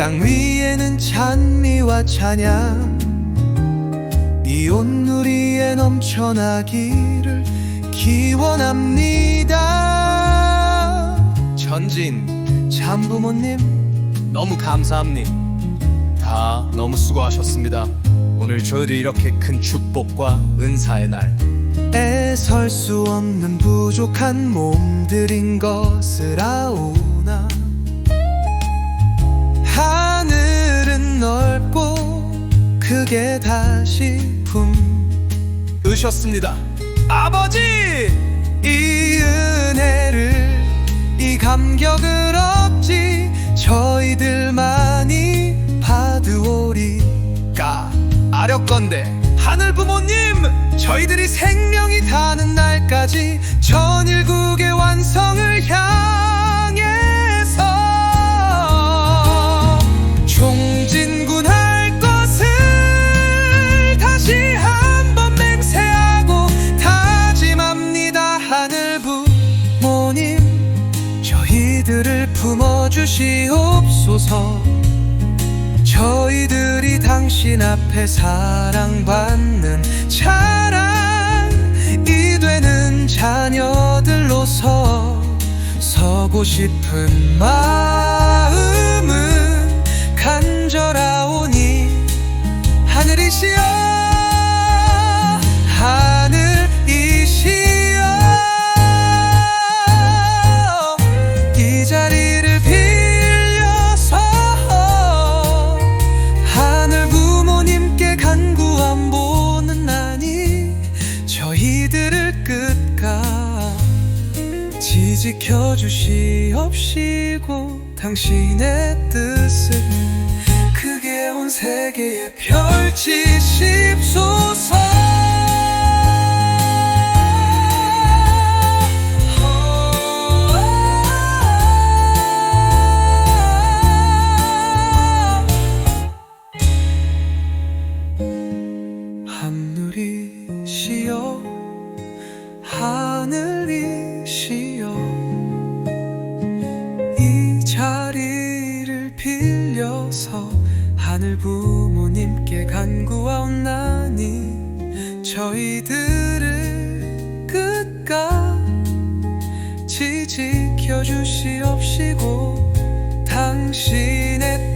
땅 위에는 찬미와 찬양. 이 온누리에 넘쳐나기를 기원합니다. 전진 참 부모님 너무 감사합니다. 다 너무 수고하셨습니다. 오늘 저희도 이렇게 큰 축복과 은사의 날. 애설 수 없는 부족한 몸들인 것을 아오 크게 다시 품으셨습니다. 아버지 이 은혜를 이 감격을 없지 저희들만이 받으오리까? 아렵건대 하늘 부모님 저희들이 생명이 닿는 날까지 전일국의 완 품어주시옵소서. 저희들이 당신 앞에 사랑받는 자랑이 되는 자녀들로서 서고 싶은 마음 지 지켜주시옵시고 당신의 뜻을 크게 온 세계에 펼치십소서. 하늘이시여 하늘이 하늘 부모님께 간구하옵나니 저희들을 끝까지 지켜주시옵시고 당신의